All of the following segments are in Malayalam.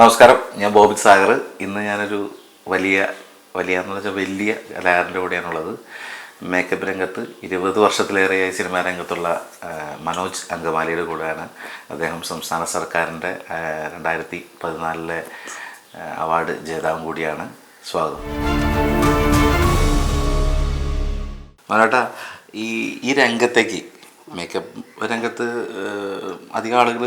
നമസ്കാരം ഞാൻ ബോബി സാഗർ. ഇന്ന് ഞാനൊരു വലിയ വലിയ എന്ന് വെച്ചാൽ വലിയ കലാകാരന്റെ കൂടെയാണുള്ളത്. മേക്കപ്പ് രംഗത്ത് ഇരുപത് വർഷത്തിലേറെയായി സിനിമാ രംഗത്തുള്ള മനോജ് അങ്കമാലിയുടെ കൂടെയാണ് അദ്ദേഹം സംസ്ഥാന സർക്കാരിന്റെ രണ്ടായിരത്തി പതിനാലിലെ അവാർഡ് ജേതാവും കൂടിയാണ്. സ്വാഗതം. മനോട്ട ഈ ഈ രംഗത്തേക്ക് മേക്കപ്പ് രംഗത്ത് അധികം ആളുകൾ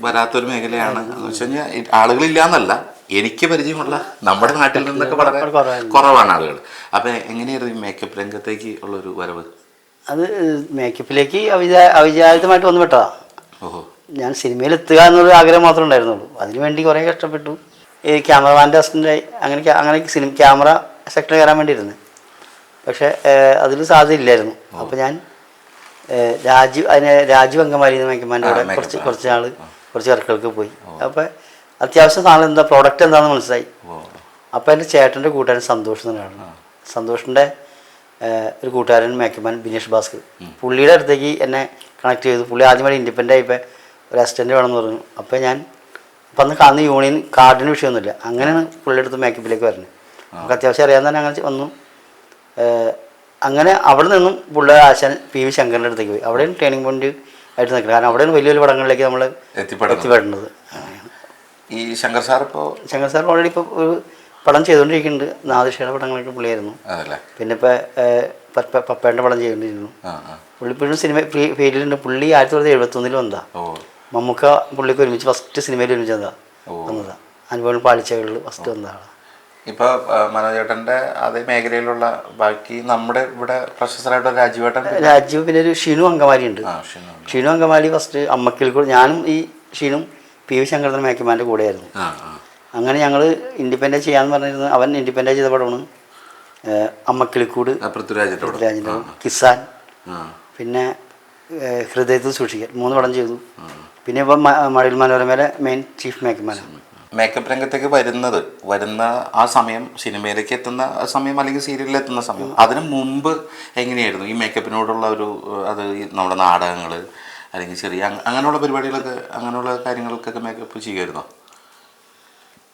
വരാത്തൊരു മേഖലയാണ്. എന്ന് വെച്ച് കഴിഞ്ഞാൽ ആളുകളില്ലാന്നല്ല എനിക്ക് പരിചയമുള്ള നമ്മുടെ നാട്ടിൽ നിന്നൊക്കെ വളരെ കുറവാണ്. ആളുകൾ. അപ്പം എങ്ങനെയായിരുന്നു ഈ മേക്കപ്പ് രംഗത്തേക്ക് ഉള്ളൊരു വരവ്? അത് മേക്കപ്പിലേക്ക് അവിചാ അവിചാരിതമായിട്ട് വന്നു പെട്ടതാ. ഓഹോ. ഞാൻ സിനിമയിൽ എത്തുക എന്നൊരു ആഗ്രഹം മാത്രമേ ഉണ്ടായിരുന്നുള്ളൂ. അതിനുവേണ്ടി കുറേ കഷ്ടപ്പെട്ടു. ഈ ക്യാമറമാന്റെ അസിസ്റ്റന്റായി അങ്ങനെ അങ്ങനെ സിനിമ ക്യാമറ സെക്ടറിൽ കയറാൻ വേണ്ടിയിരുന്നു. പക്ഷേ അതിൽ സാധ്യതയില്ലായിരുന്നു. അപ്പോൾ ഞാൻ രാജീവ് അതിന് രാജീവ് അങ്കമാലി എന്ന മേക്കമാന്റെ കൂടെ കുറച്ച് കുറച്ച് നാൾ കുറച്ച് ചെറുക്കൾക്ക് പോയി. അപ്പോൾ അത്യാവശ്യം സാധനം എന്താ പ്രോഡക്റ്റ് എന്താണെന്ന് മനസ്സിലായി. അപ്പോൾ എന്റെ ചേട്ടന്റെ കൂട്ടുകാരൻ സന്തോഷ് തന്നെയാണ് സന്തോഷിന്റെ ഒരു കൂട്ടുകാരൻ മേക്കമാൻ ബിനേഷ് ഭാസ്കർ. പുള്ളിയുടെ അടുത്തേക്ക് എന്നെ കണക്ട് ചെയ്തു. പുള്ളി ആദ്യമായി ഇൻഡിപെൻഡന്റ് ആയിപ്പോൾ ഒരു അസിസ്റ്റന്റ് വേണമെന്ന് പറഞ്ഞു. അപ്പോൾ ഞാൻ അപ്പം അന്ന് അന്ന് യൂണിയൻ കാർഡിന് വിഷയമൊന്നുമില്ല. അങ്ങനെയാണ് പുള്ളിയുടെ അടുത്ത് മേക്കപ്പിലേക്ക് വരുന്നത്. നമുക്ക് അത്യാവശ്യം അറിയാൻ തന്നെ അങ്ങനെ വന്നു. അങ്ങനെ അവിടെ നിന്നും പുള്ളിയുടെ ആശാൻ പി വി ശങ്കറിന്റെ അടുത്തേക്ക് പോയി. അവിടെയും ട്രെയിനിങ് പോയിന്റ് ആയിട്ട് നിൽക്കുന്നത് കാരണം അവിടെയാണ് വലിയ വലിയ പടങ്ങളിലേക്ക് നമ്മൾ എത്തിപ്പെടുന്നത്. ഈ ശങ്കർ സാർ ഇപ്പോൾ ശങ്കർ സാർ ഓൾറെഡി ഇപ്പോൾ ഒരു പടം ചെയ്തുകൊണ്ടിരിക്കുന്നുണ്ട് നാദിഷയുടെ പടങ്ങളൊക്കെ പുള്ളിയായിരുന്നു. പിന്നെ ഇപ്പോൾ പപ്പേന്റെ പടം ചെയ്തുകൊണ്ടിരുന്നു പുള്ളി ഇപ്പോഴും സിനിമ ഫീൽഡിലുണ്ട്. പുള്ളി ആയിരത്തി തൊള്ളായിരത്തി എഴുപത്തൊന്നിൽ വന്നതാ. മമ്മൂക്ക പുള്ളിക്ക് ഒരുമിച്ച് ഫസ്റ്റ് സിനിമയിൽ ഒരുമിച്ച് വന്നതാ. വന്നതാ. അനുഭവം പാളിച്ചകളിൽ ഫസ്റ്റ് വന്നതാണ് ഇപ്പോൾ മനോജേട്ടന്റെ അതേ മേഖലയിലുള്ള ബാക്കി നമ്മുടെ ഇവിടെ പ്രൊഫസറായിട്ടുള്ള രാജീവേട്ടൻ രാജീവ് പിന്നെ ഒരു ഷിനു അങ്കമാലി ഉണ്ട് ഷിനു അങ്കമാലി. ഫസ്റ്റ് അമ്മക്കിൽ കൂടെ ഞാനും ഈ ഷിനും പി വി ശങ്കരൻ മേക്കമാന്റെ കൂടെയായിരുന്നു. അങ്ങനെ ഞങ്ങൾ ഇൻഡിപെൻഡൻസ് ചെയ്യാന്ന് പറഞ്ഞിരുന്നു അവൻ ഇൻഡിപെൻഡൻസ് ചെയ്ത പടമാണ്. അമ്മക്കിളിക്കൂട് പൃഥ്വിരാജിന്റെ കിസാൻ. പിന്നെ ഹൃദയത്തിൽ സൂക്ഷിക്കാൻ മൂന്ന് പടം ചെയ്തു. പിന്നെ ഇപ്പം മഴയിൽ മനോരമയിലെ മെയിൻ ചീഫ് മേക്കമാനാണ് മേക്കപ്പ് രംഗത്തേക്ക് വരുന്നത് വരുന്ന ആ സമയം സിനിമയിലേക്ക് എത്തുന്ന സമയം അല്ലെങ്കിൽ സീരിയലിൽ എത്തുന്ന സമയം. അതിന് മുമ്പ് എങ്ങനെയായിരുന്നു? ഈ മേക്കപ്പിനോടുള്ള ഒരു അത് നമ്മുടെ നാടകങ്ങൾ അല്ലെങ്കിൽ ചെറിയ അങ്ങ- അങ്ങനെയുള്ള പരിപാടികളൊക്കെ അങ്ങനെയുള്ള കാര്യങ്ങൾക്കൊക്കെ മേക്കപ്പ് ചെയ്യുമായിരുന്നോ?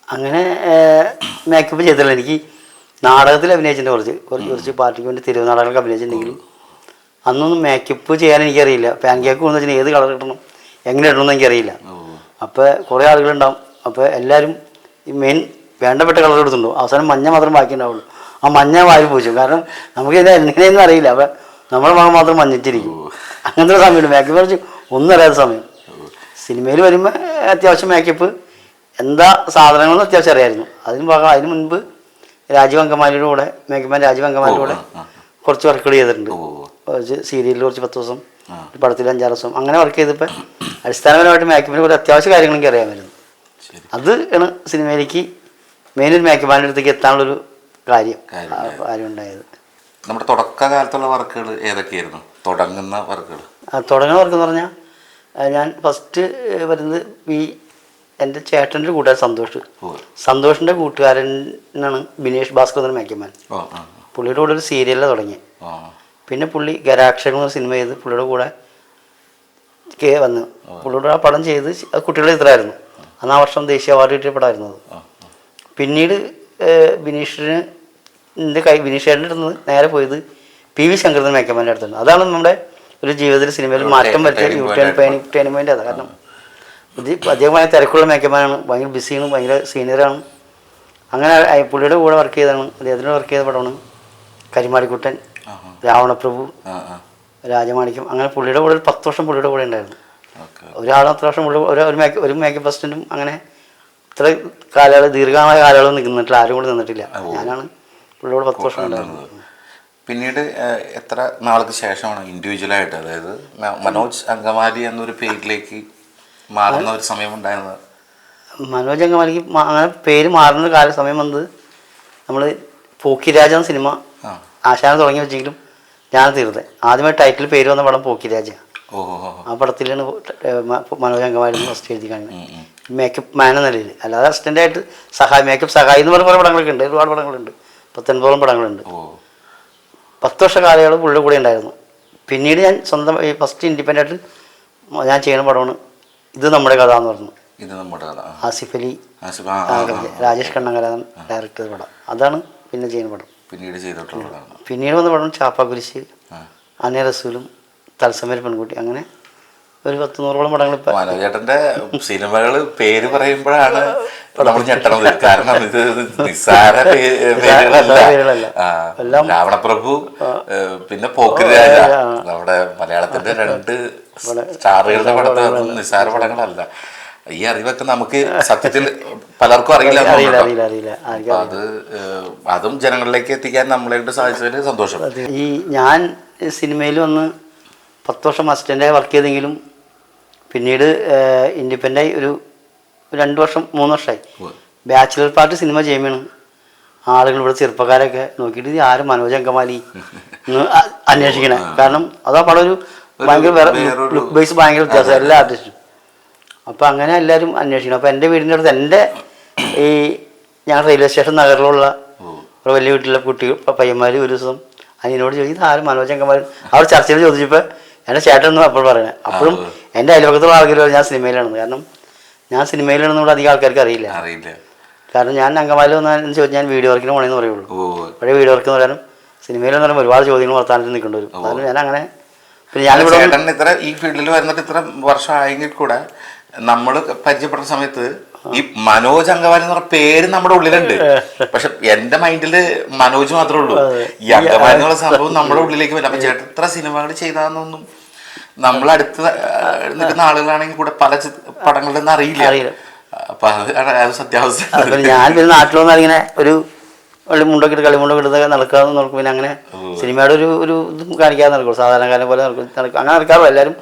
അങ്ങനെ മേക്കപ്പ് ചെയ്തില്ല എനിക്ക് നാടകത്തിൽ അഭിനയിച്ചിട്ടുണ്ട് കുറച്ച് കുറച്ച് കുറച്ച് പാർട്ടിക്ക് വേണ്ടി തെരുവ് നാടകങ്ങളൊക്കെ അഭിനയിച്ചിട്ടുണ്ടെങ്കിലും അന്നൊന്നും മേക്കപ്പ് ചെയ്യാൻ എനിക്കറിയില്ല. പാൻ കേക്ക് എന്ന് വെച്ചാൽ ഏത് കളർ കിട്ടണം എങ്ങനെ ഇടണമെന്ന് എനിക്കറിയില്ല. അപ്പോൾ കുറേ ആളുകളുണ്ടാവും. അപ്പോൾ എല്ലാവരും ഈ മെയിൻ വേണ്ടപ്പെട്ട കളർ എടുത്തുണ്ടോ അവസാനം മഞ്ഞ മാത്രം ബാക്കി ഉണ്ടാവുള്ളൂ ആ മഞ്ഞ വാരി പോച്ചു കാരണം നമുക്ക് ഇത് എങ്ങനെയെന്ന് അറിയില്ല. അപ്പം നമ്മുടെ മകൻ മാത്രം മഞ്ഞിട്ടിരിക്കും. അങ്ങനത്തെ ഒരു സമയമുണ്ട്. മേക്കപ്പ് കുറച്ച് ഒന്നും അറിയാത്ത സമയം. സിനിമയിൽ വരുമ്പോൾ അത്യാവശ്യം മേക്കപ്പ് എന്താ സാധനങ്ങളെന്ന് അത്യാവശ്യം അറിയായിരുന്നു. അതിന് ഭാഗം അതിന് മുൻപ് രാജീവ് അങ്കമാലിയുടെ കൂടെ മേക്കപ്പാൻ രാജീവ് അങ്കമാലിയുടെ കൂടെ. കുറച്ച് വർക്കുകൾ ചെയ്തിട്ടുണ്ട്. കുറച്ച് സീരിയലിൽ കുറച്ച് പത്ത് ദിവസം പടത്തിൽ അഞ്ചാറ് ദിവസം അങ്ങനെ വർക്ക് ചെയ്തപ്പോൾ അടിസ്ഥാനപരമായിട്ട് മേക്കപ്പിനെ കുറച്ച് അത്യാവശ്യ കാര്യങ്ങളൊക്കെ അറിയാമായിരുന്നു. അത് ആണ് സിനിമയിലേക്ക് മെയിൻ ഒരു മേക്കപ്പാന്റെ അടുത്തേക്ക് എത്താനുള്ളൊരു കാര്യം. കാര്യം ഉണ്ടായത്. നമ്മുടെ തുടക്കകാലത്തുള്ള വർക്കുകൾ ഏതൊക്കെയായിരുന്നു? തുടങ്ങുന്ന വർക്കുകൾ. തുടങ്ങുന്ന വർക്ക് എന്ന് പറഞ്ഞാൽ ഞാൻ ഫസ്റ്റ് വരുന്നത് ഈ എന്റെ ചേട്ടന്റെ കൂട്ടുകാരൻ സന്തോഷ്. സന്തോഷിന്റെ കൂട്ടുകാരനാണ് ബിനേഷ് ഭാസ്കർ എന്ന മേക്കമാൻ പുള്ളിയുടെ കൂടെ ഒരു സീരിയലിൽ തുടങ്ങി പിന്നെ പുള്ളി ഗരാക്ഷൻ എന്ന സിനിമ ചെയ്ത് പുള്ളിയുടെ കൂടെ കെ വന്നു. പുള്ളിയുടെ ആ പടം ചെയ്ത് കുട്ടികളുടെ ചിത്രമായിരുന്നു അന്ന് ആ വർഷം ദേശീയ അവാർഡ് കിട്ടിയ പടമായിരുന്നു പിന്നീട് ബിനീഷിന് എന്റെ കൈ ബിനീഷേട്ടന്റെ അടുത്ത് നിന്ന് നേരെ പോയത് പി വി ശങ്കരൻ മേക്കമാന്റെ അടുത്താണ് അതാണ് നമ്മുടെ ഒരു ജീവിതത്തിൽ സിനിമയിൽ മാറ്റം വരുത്തിയ യു point ടേൺ അതാണ് കാരണം അധികമായ തിരക്കുള്ള മേക്കമാനാണ് ഭയങ്കര ബിസിയാണ് ഭയങ്കര സീനിയറാണ്. അങ്ങനെ പുള്ളിയുടെ കൂടെ വർക്ക് ചെയ്താണ് അദ്ദേഹത്തിന്റെ വർക്ക് ചെയ്ത പടമാണ് കരിമാടിക്കുട്ടൻ രാവണപ്രഭു രാജമാണിക്യം. അങ്ങനെ പുള്ളിയുടെ കൂടെ ഒരു പത്ത് വർഷം പുള്ളിയുടെ കൂടെ ഉണ്ടായിരുന്നു. ഒരാൾ അത്ര വർഷം മുഴുവൻ ഒരു ഒരു മേക്ക് ഒരു മേക്കപ്പ് അസിസ്റ്റന്റും അങ്ങനെ ഇത്ര കാലയളവ് ദീർഘമായ കാലയളവ് നിന്നിട്ടില്ല. ആരും കൂടെ നിന്നിട്ടില്ല. ഞാനാണ് പുള്ളിയോട് പത്ത് വർഷം ഉണ്ടായിരുന്നത് പിന്നീട് എത്ര നാൾക്ക് ശേഷമാണ് ഇൻഡിവിജ്വലായിട്ട് അതായത് മനോജ് അങ്കമാലി എന്നൊരു പേരിലേക്ക് മാറുന്ന ഒരു സമയം ഉണ്ടായിരുന്നത്? മനോജ് അങ്കമാലിക്ക് അങ്ങനെ പേര് മാറുന്ന കാല സമയം വന്നത് നമ്മൾ പോക്കിരാജ എന്ന സിനിമ ആശാനം തുടങ്ങി വെച്ചെങ്കിലും ഞാൻ തീർന്നത് ആദ്യമായി ടൈറ്റിൽ പേര് വന്ന പടം പോക്കിരാജ ഓ ഓ, ഓ. ആ പടത്തിലാണ് മനോജംഗമായിരുന്നു ഫസ്റ്റ് എഴുതി കാണുന്നത്. മേക്കപ്പ് മാൻ എന്ന നിലയിൽ. അല്ലാതെ അസിസ്റ്റന്റായിട്ട് സഹായ മേക്കപ്പ് സഹായി എന്ന് പറഞ്ഞ കുറേ പടങ്ങളൊക്കെ ഉണ്ട് ഒരുപാട് പടങ്ങളുണ്ട്. പത്തൊൻപതോളം പടങ്ങളുണ്ട്. പത്ത് വർഷ കാലയളവ് പുള്ളിയുടെ കൂടെ ഉണ്ടായിരുന്നു. പിന്നീട് ഞാൻ സ്വന്തം ഫസ്റ്റ് ഇൻഡിപെൻഡന്റ് ആയിട്ട് ഞാൻ ചെയ്യുന്ന പടമാണ് ഇത് നമ്മുടെ കഥ എന്ന് പറഞ്ഞു. ഇത് നമ്മുടെ കഥ. ആസിഫ് അലി. രാജേഷ് കണ്ണങ്കര ഡയറക്ടർ പടം. അതാണ് പിന്നെ ചെയ്യുന്ന പടം. പിന്നീട് ചെയ്തിട്ടുള്ളതാണ് പിന്നീട് വന്ന പടം ചാപ്പാക്കുരിശ് കുരിശ് അന്നേ റസൂലും തത്സമര പെൺകുട്ടി. അങ്ങനെ ഒരു പത്ത് നൂറോളം പടങ്ങൾ മനോജേട്ടന്റെ സിനിമകൾ പേര് പറയുമ്പോഴാണ് നമ്മൾ ഞെട്ടണത്. കാരണം ഇത് നിസ്സാര പേരുകളല്ല. പേരുകളല്ല. എല്ലാം- രാവണപ്രഭു പിന്നെ പോക്കിരാജ നമ്മുടെ മലയാളത്തിന്റെ രണ്ട് സ്റ്റാറുകളുടെ പടത്തിൽ നിസ്സാര പടങ്ങളല്ല. ഈ അറിവൊക്കെ നമുക്ക് സത്യത്തിൽ പലർക്കും അറിയില്ല അത് അതും ജനങ്ങളിലേക്ക് എത്തിക്കാൻ നമ്മളെ കൊണ്ട് സാധിച്ചതിൽ സന്തോഷം. ഈ ഞാൻ സിനിമയിൽ വന്ന് പത്ത് വർഷം അസിസ്റ്റന്റായി വർക്ക് ചെയ്തെങ്കിലും പിന്നീട് ഇൻഡിപെൻഡായി ഒരു രണ്ട് വർഷം മൂന്ന് വർഷമായി. ബാച്ചിലർ പാർട്ട് സിനിമ ചെയ്യുമ്പോൾ ആളുകൾ ഇവിടെ ചെറുപ്പക്കാരൊക്കെ നോക്കിയിട്ട് ഇത് ആരും മനോജ് അങ്കമാലി എന്ന് അന്വേഷിക്കണേ. കാരണം അതാ പടം ഒരു ഭയങ്കര വേറെ ലുക്ക് ബേസ് ഭയങ്കര വ്യത്യാസം എല്ലാ ആർട്ടിസ്റ്റും അപ്പോൾ അങ്ങനെ എല്ലാവരും അന്വേഷിക്കണം. അപ്പോൾ എന്റെ വീടിന്റെ അടുത്ത് എന്റെ ഈ ഞാൻ റെയിൽവേ സ്റ്റേഷൻ നഗറിലുള്ള ഒരു വലിയ വീട്ടിലെ കുട്ടികൾ പയ്യന്മാർ ഒരു ദിവസം അതിനോട് ചോദിച്ചു ഇത് ആരും? മനോജ് അങ്കമാലി? അവർ ചർച്ചയിൽ ചോദിച്ചപ്പോൾ എന്റെ ചേട്ടനൊന്നും അപ്പോൾ പറയണേ. അപ്പോഴും എന്റെ അയൽവക്കത്തുള്ള ആൾക്കാർ ഞാൻ സിനിമയിലാണെന്ന്. കാരണം ഞാൻ സിനിമയിലാണെന്ന് ഇവിടെ അധികം ആൾക്കാർക്ക് അറിയില്ല. അറിയില്ല. കാരണം ഞാൻ അങ്കമാലി വന്നാൽ ചോദിച്ചു ഞാൻ വീഡിയോ വർക്കിന് പോകണമെന്ന് പറയുള്ളൂ. പഴയ വീഡിയോ വർക്ക് എന്ന് പറയാനും സിനിമയിൽ എന്ന് പറയുമ്പോൾ ഒരുപാട് ചോദ്യങ്ങൾ വർത്താനത്തിൽ നിൽക്കേണ്ടി വരും അതുകൊണ്ട് ഞാൻ അങ്ങനെ പിന്നെ ഞാനിവിടെ ഇത്ര ഈ ഫീൽഡിൽ വരുന്നിട്ട് ഇത്ര വർഷം ആയെങ്കിൽ കൂടെ നമ്മൾ പരിചയപ്പെട്ട സമയത്ത് ഈ മനോജ് അങ്കവാലി എന്ന് പറഞ്ഞ പേര് നമ്മുടെ ഉള്ളിലുണ്ട്. പക്ഷെ എന്റെ മൈൻഡിൽ മനോജ് മാത്രമേ ഉള്ളൂ. ഈ അങ്കവാലി എന്നുള്ള സംഭവം നമ്മുടെ ഉള്ളിലേക്ക് വരും. അപ്പൊ ചേട്ടൻ ഇത്ര സിനിമകൾ ചെയ്താന്നൊന്നും നമ്മളടുത്ത് നിൽക്കുന്ന ആളുകളാണെങ്കിൽ കൂടെ പല പടങ്ങളിൽ നിന്ന് അറിയില്ല. അറിയില്ല. അപ്പൊ അത് അത് സത്യാവസ്ഥ ഞാൻ പിന്നെ നാട്ടിൽ വന്നാൽ ഇങ്ങനെ ഒരു വെള്ളി മുണ്ടൊക്കെ ഇട്ട് കളിമുണ്ടൊക്കെ ഇടുന്ന നടക്കാതെ നടക്കും. പിന്നെ അങ്ങനെ സിനിമയുടെ ഒരു ഒരു ഇതും കാണിക്കാതെ നടക്കും. സാധാരണക്കാരെ പോലെ നടക്കും. അങ്ങനെ നടക്കാറുള്ള എല്ലാവരും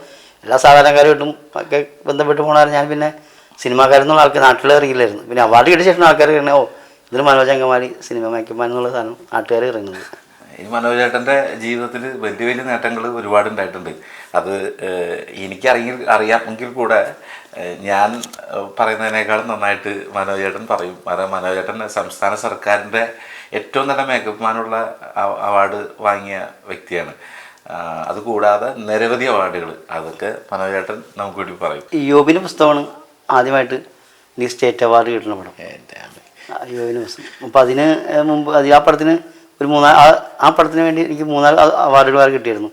എല്ലാ സാധാരണക്കാരുമായിട്ടും ഒക്കെ ബന്ധപ്പെട്ട് പോകണമായിരുന്നു ഞാൻ പിന്നെ സിനിമാക്കാരെന്നുള്ള ആൾക്ക് നാട്ടിൽ ഇറങ്ങില്ലായിരുന്നു പിന്നെ അവാർഡ് കിട്ടിയ ശേഷം ആൾക്കാർ ഇറങ്ങി ഓ ഇതിൽ മനോജ് അങ്കമാലി സിനിമ എന്നുള്ള സാധനം നാട്ടുകാർ ഇറങ്ങുന്നത് ഈ മനോജേട്ടന്റെ ജീവിതത്തിൽ വലിയ വലിയ നേട്ടങ്ങൾ ഒരുപാട് ഉണ്ടായിട്ടുണ്ട് അത് എനിക്ക് എനിക്കറിയ അറിയാമെങ്കിൽ കൂടെ ഞാൻ പറയുന്നതിനേക്കാളും നന്നായിട്ട് മനോജേട്ടൻ പറയും. കാരണം മനോജേട്ടൻ സംസ്ഥാന സർക്കാരിന്റെ ഏറ്റവും നല്ല മേക്കപ്പ്മാനുള്ള അവാർഡ് വാങ്ങിയ വ്യക്തിയാണ്. അതുകൂടാതെ നിരവധി അവാർഡുകൾ അതൊക്കെ മനോജേട്ടൻ നമുക്ക് വേണ്ടി പറയും. യോബിന് പുസ്തകമാണ് ആദ്യമായിട്ട് എനിക്ക് സ്റ്റേറ്റ് അവാർഡ് കിട്ടുന്ന പടം. പുസ്തകം. അപ്പോൾ അതിന് മുമ്പ് അതിൽ ആ പടത്തിന് ഒരു മൂന്നാൽ ആ- പടത്തിന് വേണ്ടി എനിക്ക് മൂന്നാൽ അവാർഡുകൾ വരെ കിട്ടിയിരുന്നു.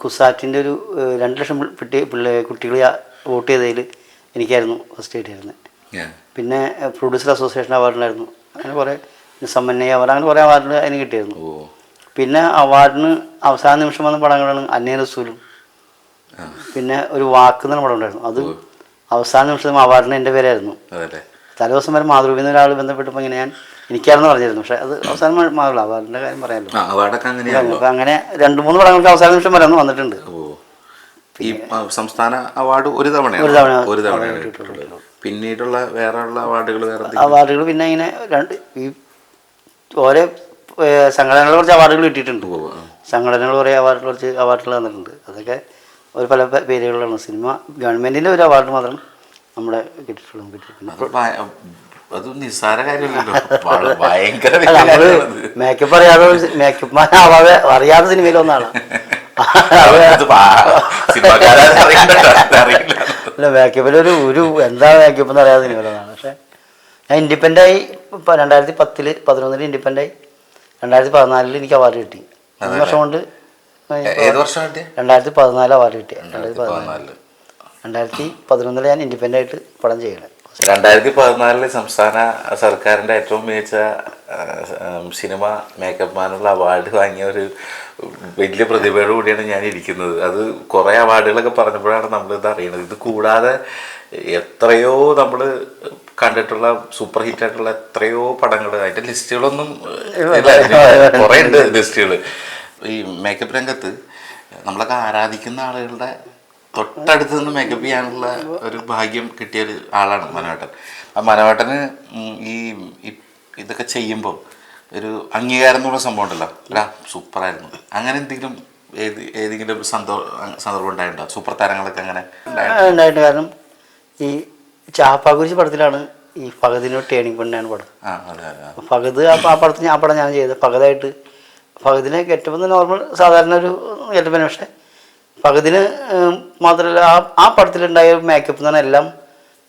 കുസാറ്റിന്റെ ഒരു രണ്ട് ലക്ഷം പിള്ളേ പിള്ളേ കുട്ടികൾ വോട്ട് ചെയ്തതിൽ എനിക്കായിരുന്നു ഫസ്റ്റ് കിട്ടിയിരുന്നത് പിന്നെ പ്രൊഡ്യൂസർ അസോസിയേഷൻ അവാർഡ് ഉണ്ടായിരുന്നു. അങ്ങനെ കുറേ സമ്മന്നയ അവാർഡ് അങ്ങനെ കുറേ അവാർഡുകൾ അതിന് കിട്ടിയിരുന്നു. പിന്നെ അവാർഡിന് അവസാന നിമിഷം വന്ന പടങ്ങളാണ് അന്നേ റസൂലും. പിന്നെ ഒരു വാക്ക് എന്ന പടം ഉണ്ടായിരുന്നു. അത് അവസാന നിമിഷം അവാർഡിന് എന്റെ പേരായിരുന്നു. തലേ ദിവസം വരെ മാതൃഭൂമി ഒരാൾ ബന്ധപ്പെട്ടപ്പോൾ ഇങ്ങനെ ഞാൻ എനിക്കാണെന്ന് പറഞ്ഞിരുന്നു. പക്ഷെ അത് അവസാനം മാറില്ല അവാർഡിന്റെ കാര്യം പറയാമല്ലോ അങ്ങനെ രണ്ട് മൂന്ന് പടങ്ങൾക്ക് അവസാന നിമിഷം വരെ വന്നിട്ടുണ്ട്. ഈ സംസ്ഥാന അവാർഡ് ഒരു തവണ ഒരു തവണ പിന്നീടുള്ള വേറെയുള്ള അവാർഡുകൾ വേറെ അവാർഡുകൾ പിന്നെ ഇങ്ങനെ രണ്ട് ഈ ഓരോ സംഘടനകൾ സംഘടനകളെ കുറച്ച് അവാർഡുകൾ കിട്ടിയിട്ടുണ്ട്. സംഘടനകൾ കുറേ അവാർഡുകൾ കുറച്ച് അവാർഡുകൾ തന്നിട്ടുണ്ട്. അതൊക്കെ ഒരു പല പേരുകളിലാണ്. സിനിമ ഗവൺമെന്റിന്റെ ഒരു അവാർഡ് മാത്രം നമ്മുടെ കിട്ടിയിട്ടുള്ളൂ കിട്ടിയിട്ടുണ്ട്. അത് നിസ്സാര കാര്യമല്ലല്ലോ. ഭയങ്കര മേക്കപ്പ് അറിയാതെ മേക്കപ്പ് മാൻ ആവാതെ അറിയണ്ടല്ലോ, അല്ല മേക്കപ്പിൽ ഒരു ഒരു എന്താ മേക്കപ്പ് എന്ന് അറിയാതെ സിനിമയിൽ ഒന്നാണ്. പക്ഷേ ഞാൻ ഇൻഡിപെൻഡ് ആയി രണ്ടായിരത്തി പത്തിൽ പതിനൊന്നിൽ ഇൻഡിപെൻഡ് ആയി. രണ്ടായിരത്തി പതിനാലിൽ എനിക്ക് അവാർഡ് കിട്ടി. മൂന്ന് വർഷം കൊണ്ട് രണ്ടായിരത്തി പതിനാല് അവാർഡ് കിട്ടി. രണ്ടായിരത്തി പതിനാല്. പതിനാലിൽ രണ്ടായിരത്തി പതിനൊന്നിൽ ഞാൻ ഇൻഡിപെൻഡ് ആയിട്ട് പടം ചെയ്യണേ. രണ്ടായിരത്തി പതിനാലിൽ സംസ്ഥാന സർക്കാരിന്റെ ഏറ്റവും മികച്ച സിനിമ മേക്കപ്പ് മാനുള്ള അവാർഡ് വാങ്ങിയ ഒരു വലിയ പ്രതിഭയോട് കൂടിയാണ് ഞാൻ ഇരിക്കുന്നത്. അത് കുറേ അവാർഡുകളൊക്കെ പറഞ്ഞപ്പോഴാണ് നമ്മളിത് അറിയുന്നത് ഇത് കൂടാതെ എത്രയോ നമ്മൾ കണ്ടിട്ടുള്ള സൂപ്പർ ഹിറ്റ് ആയിട്ടുള്ള എത്രയോ പടങ്ങൾ അതിന്റെ ലിസ്റ്റുകളൊന്നും കുറേ ഉണ്ട് ലിസ്റ്റുകൾ ഈ മേക്കപ്പ് രംഗത്ത് നമ്മളൊക്കെ ആരാധിക്കുന്ന ആളുകളുടെ തൊട്ടടുത്ത് നിന്ന് മേക്കപ്പ് ചെയ്യാനുള്ള ഒരു ഭാഗ്യം കിട്ടിയ ഒരു ആളാണ് മനോഹട്ടൻ ആ മനോഹട്ടന് ഉം ഈ ഇതൊക്കെ ചെയ്യുമ്പോൾ ഒരു അംഗീകാരം എന്നുള്ള സംഭവം ഉണ്ടല്ലോ. അല്ല സൂപ്പറായിരുന്നു. അങ്ങനെ എന്തെങ്കിലും ഏത് ഏതെങ്കിലും ഒരു സന്ദർഭ ഉണ്ടായിട്ടുണ്ടോ? സൂപ്പർ താരങ്ങളൊക്കെ അങ്ങനെ ഉണ്ടായിട്ടുണ്ട്? ഉണ്ടായിട്ട് കാരണം ഈ ചാപ്പാക്കുരിശ് പടത്തിലാണ് ഈ ഫഹദിനൊരു ടേണിംഗ് പോയിന്റാണ് പടം. ഫഹദ് ആ പ- ആ പടത്തിൽ ഞാൻ ആ പടം ഞാൻ ചെയ്തത്. ഫഹദായിട്ട് ഫഹദിനെ ഗെറ്റപ്പ് നോർമൽ സാധാരണ ഒരു ഗെറ്റപ്പിന് പക്ഷേ ഫഹദിന് മാത്രമല്ല ആ ആ പടത്തിലുണ്ടായ മേക്കപ്പ് എന്ന് പറഞ്ഞാൽ എല്ലാം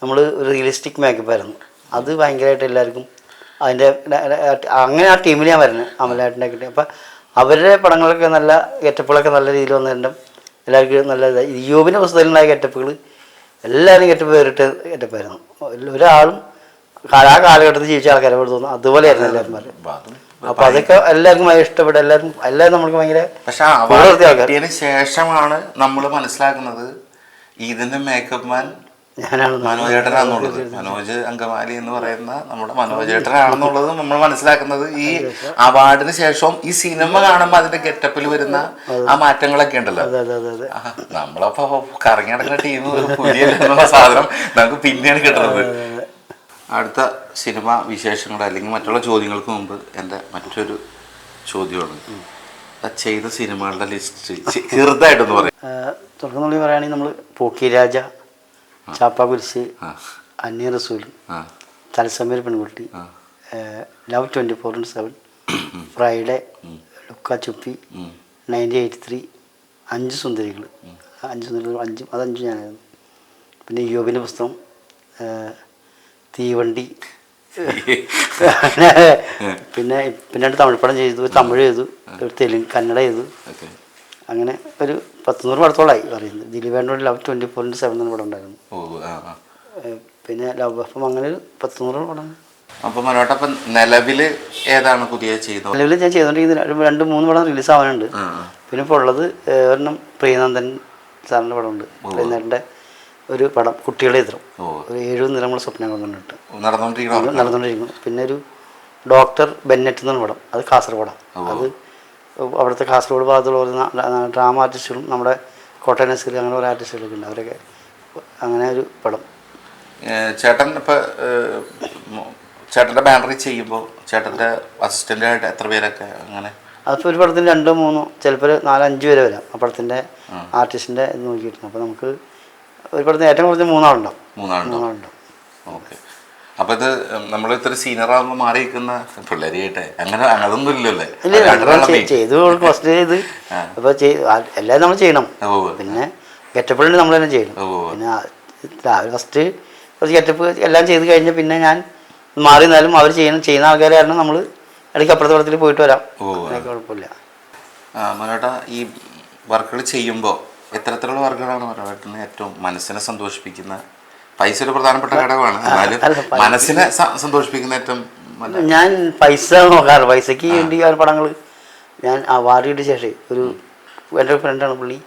നമ്മൾ റിയലിസ്റ്റിക് മേക്കപ്പ് ആയിരുന്നു. അത് ഭയങ്കരമായിട്ട് എല്ലാവർക്കും അതിന്റെ അങ്ങനെ ആ ടീമിൽ ഞാൻ വരുന്നത് അമലായിട്ടിന്റെ കിട്ടി അപ്പം അവരുടെ പടങ്ങളൊക്കെ നല്ല ഗെറ്റപ്പുകളൊക്കെ നല്ല രീതിയിൽ വന്നിട്ടുണ്ട്. എല്ലാവർക്കും നല്ല ഇതായി യോബിന്റെ പുസ്തകത്തിലുണ്ടായ ഗെറ്റപ്പുകൾ എല്ലാവരും ഗെറ്റപ്പ് വേറിട്ട് ഗെറ്റപ്പായിരുന്നു ഒരാളും ആ കാലഘട്ടത്തിൽ ജീവിച്ച ആൾക്കാരെ പോലെ തോന്നുന്നു. അതുപോലെയായിരുന്നു എല്ലാവരും അപ്പൊ അതൊക്കെ എല്ലാവർക്കും ഭയങ്കര ഇഷ്ടപ്പെട്ടു. എല്ലാവരും എല്ലാവരും നമ്മൾക്ക് ഭയങ്കര പക്ഷെ അവാർഡ് കിട്ടിയതിന് ശേഷമാണ് നമ്മൾ മനസ്സിലാക്കുന്നത് ഇതിന്റെ മേക്കപ്പ് മാൻ ഞാനാണ് മനോജേട്ടനാണെന്നുള്ളത്. മനോജ് അങ്കമാലി എന്ന് പറയുന്ന നമ്മുടെ മനോജേട്ടനാണെന്നുള്ളത് നമ്മൾ മനസ്സിലാക്കുന്നത്. ഈ അവാർഡിന് ശേഷവും ഈ സിനിമ കാണുമ്പോൾ അതിന്റെ ഗെറ്റപ്പിൽ വരുന്ന ആ മാറ്റങ്ങളൊക്കെ ഉണ്ടല്ലോ. നമ്മളപ്പോ കറങ്ങി നടക്കുന്ന ടീം പുതിയ സാധനം നമുക്ക് പിന്നെയാണ് കിട്ടുന്നത്. അടുത്ത സിനിമ വിശേഷങ്ങൾ അല്ലെങ്കിൽ മറ്റുള്ള ചോദ്യങ്ങൾക്ക് മുമ്പ് എന്റെ മറ്റൊരു ചോദ്യമാണ്. ചെയ്ത സിനിമകളുടെ ലിസ്റ്റ് ചെറുതായിട്ടൊന്ന് പറയാം. തുടർന്നുള്ളി പറയുകയാണെങ്കിൽ നമ്മൾ പോക്കി രാജ ചാപ്പാ കുരിശ് അന്യ റസൂൽ തലസമീർ പെൺകുട്ടി love twenty four in seven Friday Lukka Chuppi ninety eighty three Anchu Sundarikal അഞ്ച് സുന്ദരികൾ അഞ്ച് അതഞ്ചും ഞാനായിരുന്നു. പിന്നെ യോബിന്റെ പുസ്തകം തീവണ്ടി പിന്നെ പിന്നെ രണ്ട് തമിഴ് പടം ചെയ്തു തമിഴ് ചെയ്തു ഒരു തെലുങ്ക് കന്നഡ ചെയ്തു. അങ്ങനെ ഒരു പത്തുനൂറ് പടത്തോളമായി പറയുന്നത്. ദിലീപേണ്ടോട് ലവ് ട്വന്റി ഫോറിന്റെ സെവൻ എന്ന പടം ഉണ്ടായിരുന്നു. പിന്നെ ലവ് അപ്പം അങ്ങനെ ഒരു പത്തുനൂറ് പടം. അപ്പൊ മനോട്ട് അപ്പൊ നിലവിൽ ഏതാണ് പുതിയ ചെയ്യുന്നത്? നിലവിൽ ഞാൻ ചെയ്തുകൊണ്ടിരിക്കുന്ന രണ്ട് മൂന്ന് പടം റിലീസ് ആവാനുണ്ട്. പിന്നെ ഇപ്പോൾ ഉള്ളത് ഒരെണ്ണം പ്രിയനന്ദൻ സാറിന്റെ പടമുണ്ട്. പ്രിയനന്ദന്റെ ഒരു പടം കുട്ടികളെ എതിരും. ഒരു ഏഴു നിറമുള്ള സ്വപ്നങ്ങൾ കണ്ടിട്ട് നടന്നുകൊണ്ടിരിക്കുന്നു. പിന്നെ ഒരു ഡോക്ടർ ബെന്നറ്റ് എന്ന പടം. അത് കാസർഗോഡാണ്. അത് അവിടുത്തെ കാസർഗോഡ് ഭാഗത്തുള്ള ഡ്രാമ ആർട്ടിസ്റ്റുകളും നമ്മുടെ കോട്ടയം നസീർ അങ്ങനെ ഒരു ആർട്ടിസ്റ്റുകളൊക്കെ ഉണ്ട്. അവരൊക്കെ അങ്ങനെ ഒരു പടം. ചേട്ടൻ ഇപ്പം ചേട്ടന്റെ ബാനറി ബാനറിൽ ചെയ്യുമ്പോൾ ചേട്ടന്റെ അസിസ്റ്റന്റായിട്ട് എത്ര പേരൊക്കെ അങ്ങനെ? അതിപ്പോൾ ഒരു പടത്തിന് രണ്ടോ മൂന്നോ ചിലപ്പോൾ നാലഞ്ച് പേരെ വരാം. ആ പടത്തിന്റെ ആർട്ടിസ്റ്റിന്റെ ഇത് നോക്കിയിട്ടുണ്ട്. അപ്പോൾ നമുക്ക് പടത്തിന് ഏറ്റവും കുറച്ച് മൂന്നാളുണ്ടാവും. മൂന്നാളുണ്ടോ മൂന്നാളുണ്ടാവും. ഓക്കെ. അപ്പൊ ഇത് നമ്മൾ ഇത്ര സീനിയർ ആകുമ്പോൾ മാറി നിൽക്കുന്ന അങ്ങനെ അതൊന്നും ഇല്ലല്ലേ. ചെയ്തു ഫസ്റ്റ് ചെയ്ത് അപ്പൊ എല്ലാം നമ്മൾ ചെയ്യണം. പിന്നെ ഗെറ്റപ്പിളുണ്ട് നമ്മൾ തന്നെ ചെയ്യണം. പിന്നെ രാവിലെ ഫസ്റ്റ് കുറച്ച് ഗെറ്റപ്പ് എല്ലാം ചെയ്ത് കഴിഞ്ഞ് പിന്നെ ഞാൻ മാറി നിന്നാലും അവർ ചെയ്യുന്ന ചെയ്യുന്ന ആൾക്കാരെ കാരണം നമ്മൾ ഇടയ്ക്ക് അപ്പുറത്തെ പടത്തിൽ പോയിട്ട് വരാം. കുഴപ്പമില്ല. മനോട്ട ഈ വർക്കുകൾ ചെയ്യുമ്പോൾ എത്തരത്തിലുള്ള വർക്കുകളാണ് മനോട്ടന് ഏറ്റവും മനസ്സിനെ സന്തോഷിപ്പിക്കുന്ന പൈസ ഒരു പ്രധാനപ്പെട്ട ഘടകമാണ്. എന്നാലും മനസ്സിനെ സന്തോഷിപ്പിക്കുന്ന ഏറ്റവും ഞാൻ പൈസ നോക്കാറ്. പൈസക്ക് വേണ്ടി ആ പടങ്ങൾ ഞാൻ ആ വാർഡിയുടെ ശേഷം ഒരു എന്റെ ഫ്രണ്ടാണ് പുള്ളി.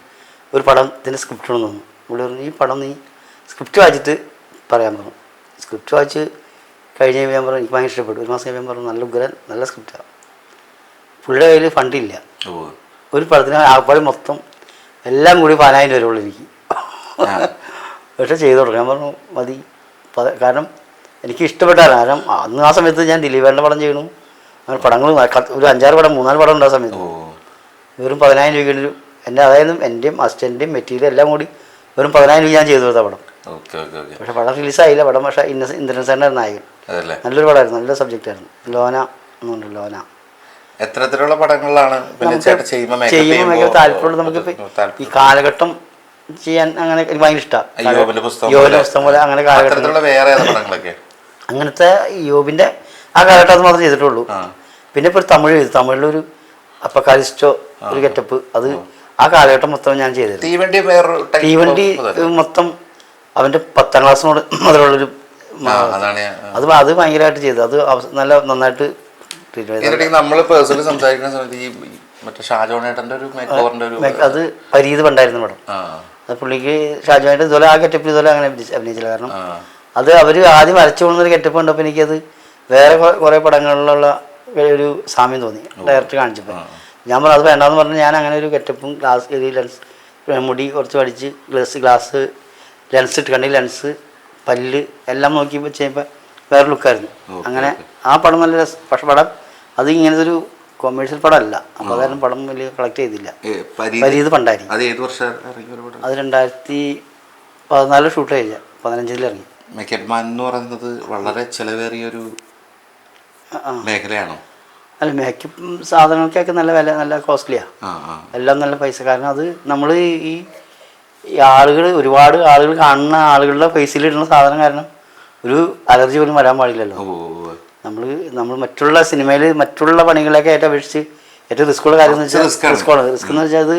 ഒരു പടത്തിന്റെ സ്ക്രിപ്റ്റ് ഒന്ന് തന്നു പുള്ളി പറഞ്ഞു ഈ പടം നീ സ്ക്രിപ്റ്റ് വായിച്ചിട്ട് പറയാൻ പറഞ്ഞു. സ്ക്രിപ്റ്റ് വായിച്ച് കഴിഞ്ഞ് ഞാൻ പറഞ്ഞു എനിക്ക് ഭയങ്കര ഇഷ്ടപ്പെട്ടു. ഒരു മാസം ഞാൻ പറഞ്ഞു നല്ല ഉഗ്രൻ നല്ല സ്ക്രിപ്റ്റാണ് പുള്ളിയുടെ കയ്യിൽ ഫണ്ടില്ല ഒരു പടത്തിന് ആ ആൾപ്പാട് മൊത്തം എല്ലാം കൂടി പതിനായിരം രൂപ ഉള്ളൂ എനിക്ക് പക്ഷെ ചെയ്തു കൊടുക്കാൻ ഞാൻ പറഞ്ഞു മതി. കാരണം എനിക്ക് ഇഷ്ടപ്പെട്ടാണ്. കാരണം അന്ന് ആ സമയത്ത് ഞാൻ ദിലീപേന്റെ പടം ചെയ്യണു. അങ്ങനെ പടങ്ങൾ ഒരു അഞ്ചാറ് പടം മൂന്നാൽ പടം ഉണ്ട് ആ സമയത്ത്. വെറും പതിനായിരം രൂപയ്ക്ക് എന്റെ അതായത് എന്റെയും അസിസ്റ്റന്റെയും മെറ്റീരിയൽ എല്ലാം കൂടി വെറും പതിനായിരം രൂപ ഞാൻ ചെയ്തു കൊടുത്ത പടം. പക്ഷെ പടം റിലീസായില്ല. പടം പക്ഷേ ഇന്ന ഇന്ദ്രൻസേന്റെ നായകൻ. നല്ലൊരു പടമായിരുന്നു. നല്ല സബ്ജക്റ്റായിരുന്നു. ലോന എന്നുണ്ട്. ലോന. എത്തരത്തിലുള്ള പടങ്ങളിലാണ് താല്പര്യം നമുക്ക് ചെയ്യുമ്പോൾ താല്പര്യമുള്ള ഈ കാലഘട്ടം ചെയ്യാൻ അങ്ങനെ ഭയങ്കര ഇഷ്ടമാണ് പുസ്തകം പോലെ. അങ്ങനെ കാലഘട്ടം അത്തരത്തിലുള്ള വേറെ ഏതാ പടങ്ങളൊക്കെ? അങ്ങനത്തെ യോബിന്റെ ആ കാലഘട്ടം അത് മാത്രമേ ചെയ്തിട്ടുള്ളൂ. പിന്നെ ഇപ്പോൾ ഒരു തമിഴ് ചെയ്തു തമിഴിലൊരു അപ്പക്കാലിസ്റ്റോ ഒരു ഗെറ്റപ്പ്. അത് ആ. കാലഘട്ടം മൊത്തം ഞാൻ ചെയ്തത് തീവണ്ടി തീവണ്ടി? മൊത്തം അവന്റെ പത്താം ക്ലാസ്സിനോട് മുതലുള്ളൊരു അത് അത് ഭയങ്കരമായിട്ട് ചെയ്തു. അത് നല്ല നന്നായിട്ട് നമ്മൾ പേഴ്സണലി സംസാരിക്കുന്ന സമയത്ത് ഈ ഈ മറ്റേ ഷാജോണേട്ടന്റെ ഒരു മേക്ക് ഓവറിന്റെ ഒരു അത് പരീത് പണ്ടായിരുന്നു മേഡം പുള്ളിക്ക് ഷാജുവായിട്ട് ഇതുപോലെ ആ ഗെറ്റപ്പ് ഇതുപോലെ അങ്ങനെ അഭിനയിച്ച- അഭിനയിച്ചില്ല. കാരണം അത് അവർ ആദ്യം വരച്ചു കൊണ്ടൊരു ഗെറ്റപ്പ് കണ്ടപ്പോൾ എനിക്കത് വേറെ കുറെ പടങ്ങളിലുള്ള ഒരു സാമ്യം തോന്നി. ഡയറക്റ്റ് കാണിച്ചപ്പോൾ ഞാൻ പറഞ്ഞു അത് വേണ്ടാന്ന് പറഞ്ഞു ഞാൻ അങ്ങനെ ഒരു ഗെറ്റപ്പും ഗ്ലാസ് ലെൻസ് മുടി കുറച്ച് പഠിച്ച് ഗ്ലാസ് ഗ്ലാസ് ലെൻസ് ഇട്ട് ഇട്ടുകണ്ടെങ്കിൽ ലെൻസ് പല്ല് എല്ലാം നോക്കി ചെയ്യുമ്പോൾ വേറെ ലുക്കായിരുന്നു അങ്ങനെ ആ പടം നല്ല രസം പക്ഷെ പടം അത് ഇങ്ങനത്തെ ഒരു കൊമേഴ്ഷ്യൽ പടമല്ല അപ്പോൾ അതായത് പടം വലിയ കളക്ട് ചെയ്തില്ല. പരീത് പരീത് പണ്ടായി അത് ഏത് വർഷം അത് രണ്ടായിരത്തി പതിനാല് ഷൂട്ട് കഴിഞ്ഞ. പതിനഞ്ചിൽ ഇറങ്ങി. മെക്കറ്റ്മാൻ മാൻ എന്ന് പറയുന്നത് വളരെ ചെലവേറിയ ഒരു. മേഖലയാണോ? അല്ല മേക്കപ്പ് സാധനങ്ങൾക്കൊക്കെ നല്ല വില നല്ല കോസ്റ്റ്ലിയാണ് എല്ലാം നല്ല പൈസ. കാരണം അത് നമ്മൾ ഈ ആളുകൾ ഒരുപാട് ആളുകൾ കാണുന്ന ആളുകളുടെ പൈസയിൽ ഫേസിലിടുന്ന സാധനം കാരണം ഒരു അലർജി പോലും വരാൻ പാടില്ലല്ലോ. നമ്മൾ നമ്മൾ മറ്റുള്ള സിനിമയിൽ മറ്റുള്ള പണികളൊക്കെ ഏറ്റവും അപേക്ഷിച്ച് ഏറ്റവും റിസ്ക്കുള്ള കാര്യം എന്ന് വെച്ചാൽ. റിസ്ക്കാണ് റിസ്ക് എന്ന് വെച്ചാൽ അത്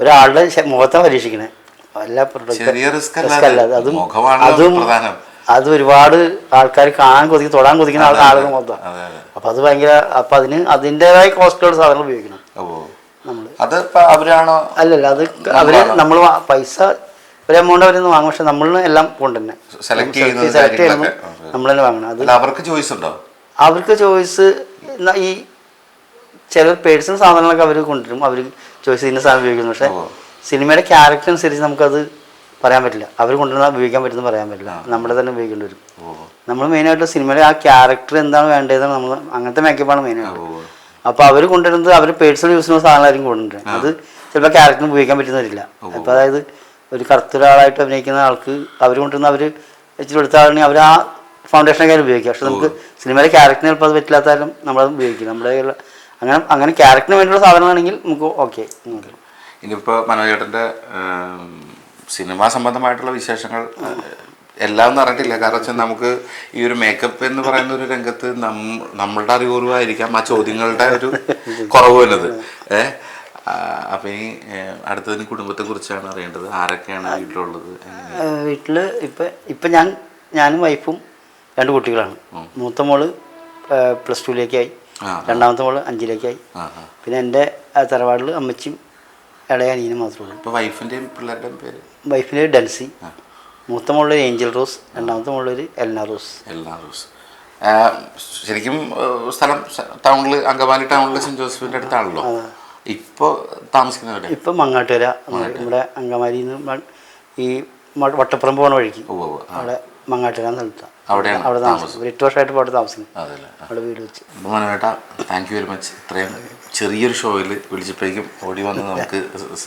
ഒരാളുടെ മുഖത്താണ് മുഖത്തെ പരീക്ഷിക്കണേ. എല്ലാ risk അല്ല അത്. അതും അതും ഒരുപാട് ആൾക്കാർ കാണാൻ കൊതിക്കും തൊടാൻ കൊതിക്കുന്ന ആൾ- ആളുകൾ മൊത്തം. അപ്പൊ അത് ഭയങ്കര അപ്പൊ അതിന് അതിന്റെതായ കോസ്റ്റുള്ള സാധനങ്ങൾ ഉപയോഗിക്കണം. അത് അവരാണോ? അല്ലല്ല അത് അവർ നമ്മൾ പൈസ ഒരു എമൗണ്ട് അവരൊന്ന് വാങ്ങും. പക്ഷെ നമ്മൾ എല്ലാം കൊണ്ട് തന്നെ. ചെയ്യുന്നത് സെലക്ട് ചെയ്യുമ്പോൾ നമ്മൾ തന്നെ വാങ്ങണം. അത് അവർക്ക് ചോയ്സ് ഉണ്ടോ? അവർക്ക് ചോയ്സ് ഈ ചില പേഴ്സണൽ സാധനങ്ങളൊക്കെ അവർ കൊണ്ടുവരും. അവർ ചോയ്സ് ചെയ്യുന്ന സാധനം ഉപയോഗിക്കുന്നു. പക്ഷെ. സിനിമയുടെ ക്യാരക്ടർ അനുസരിച്ച് നമുക്കത് പറയാൻ പറ്റില്ല. അവർ കൊണ്ടുവന്ന ഉപയോഗിക്കാൻ പറ്റുന്ന പറയാൻ പറ്റില്ല. നമ്മുടെ തന്നെ ഉപയോഗിക്കേണ്ടി വരും. നമ്മൾ മെയിനായിട്ട് സിനിമയിലെ ആ ക്യാരക്ടർ എന്താണ് വേണ്ടതെന്ന് നമ്മൾ അങ്ങനത്തെ മേക്കപ്പാണ് മെയിനായിട്ട് അപ്പൊ അപ്പോൾ അവർ കൊണ്ടുവരുന്നത് അവർ പേഴ്സണൽ യൂസ് ചെയ്യുന്ന സാധനമായിരിക്കും കൊണ്ടുവരുന്നത്. അത് ചിലപ്പോൾ ക്യാരക്ടറിന് ഉപയോഗിക്കാൻ പറ്റുന്നവരില്ല. അപ്പൊ അപ്പോൾ അതായത് ഒരു കറുത്ത ഒരാളായിട്ട് അഭിനയിക്കുന്ന ആൾക്ക് അവർ കൊണ്ടുവന്ന് അവർ ഇച്ചിരി എടുത്ത ആളാണെങ്കിൽ അവർ ആ ഫൗണ്ടേഷനൊക്കെ ഉപയോഗിക്കുക പക്ഷെ നമുക്ക് സിനിമയിലെ ക്യാരക്ടറിന് ചിലപ്പോൾ അത് പറ്റില്ലാത്താലും നമ്മളത് ഉപയോഗിക്കും. നമ്മുടെ അങ്ങനെ അങ്ങനെ ക്യാരക്ടറിന് വേണ്ടിയുള്ള സാധനമാണെങ്കിൽ നമുക്ക് ഓക്കെ. ഇനിയിപ്പോൾ മനോജേട്ടന്റെ സിനിമാ സംബന്ധമായിട്ടുള്ള വിശേഷങ്ങൾ എല്ലാം അറിഞ്ഞിട്ടില്ല. കാരണം വെച്ചാൽ നമുക്ക് ഈ ഒരു മേക്കപ്പ് എന്ന് പറയുന്ന ഒരു രംഗത്ത് നമ്മ നമ്മളുടെ അറിവുപൂർവമായിരിക്കാം ആ ചോദ്യങ്ങളുടെ ഒരു കുറവ് വരുന്നത് ഏഹ് അപ്പം ഇനി അടുത്തതിന് കുടുംബത്തെ കുറിച്ചാണ് അറിയേണ്ടത്. ആരൊക്കെയാണ് വീട്ടിലുള്ളത്? വീട്ടിൽ ഇപ്പം ഇപ്പം ഞാൻ ഞാനും വൈഫും രണ്ട് കുട്ടികളാണ്. മൂത്ത മോൾ പ്ലസ് ടുവിലേക്കായി. രണ്ടാമത്തെ മോൾ അഞ്ചിലേക്കായി. പിന്നെ എന്റെ തറവാടിൽ അമ്മച്ചിയും ഇളയ അനിയനും മാത്രമേ ഉള്ളൂ. വൈഫിന്റെയും പിള്ളേരുടെയും പേര്? വൈഫിന്റെ ഡെൻസി മൂത്ത മോളിൽ ഏഞ്ചൽ റോസ് രണ്ടാമത്തെ മോളിൽ എൽനാ റോസ്. എൽനാ റോസ്. ശരിക്കും സ്ഥലം ടൗണിൽ അങ്കമാലി ടൗണിൽ സെന്റ് ജോസഫിന്റെ അടുത്താണല്ലോ. ഇപ്പോൾ താമസിക്കുന്നവരെ? ഇപ്പം മങ്ങാട്ടുകര നമ്മുടെ അങ്കമാലിയിൽ നിന്ന് ഈ വട്ടപ്പുറം പോകണ വഴിക്ക്. അവിടെ മങ്ങാട്ടുകര സ്ഥലത്താണ് അവിടെയാണ് അവിടെ താമസം എട്ട് വർഷമായിട്ട് അവിടെ താമസിക്കുന്നത് അവിടെ വീട് വെച്ച്. മനോേട്ടാ താങ്ക് യു വെരി മച്ച് ഇത്രയും ചെറിയൊരു ഷോയിൽ വിളിച്ചപ്പോഴേക്കും ഓടി വന്ന് നമുക്ക്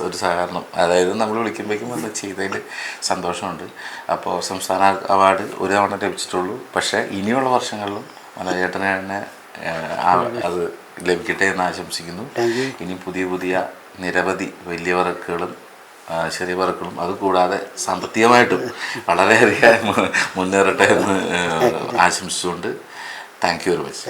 ഒരു സഹകരണം അതായത് നമ്മൾ വിളിക്കുമ്പോഴേക്കും വന്ന് ചെയ്തതിൽ സന്തോഷമുണ്ട്. അപ്പോൾ സംസ്ഥാന അവാർഡ് ഒരു തവണ ലഭിച്ചിട്ടുള്ളൂ. പക്ഷേ ഇനിയുള്ള വർഷങ്ങളിലും മനോജേട്ടനെ തന്നെ അത് ലഭിക്കട്ടെ എന്ന് ആശംസിക്കുന്നു. ഇനി പുതിയ പുതിയ നിരവധി വലിയ വർക്കുകളും ചെറിയ വർക്കുകളും അതുകൂടാതെ സാമ്പത്തികമായിട്ടും വളരെയധികം മുന്നേറട്ടെ എന്ന് ആശംസിച്ചുകൊണ്ട്. Thank you very much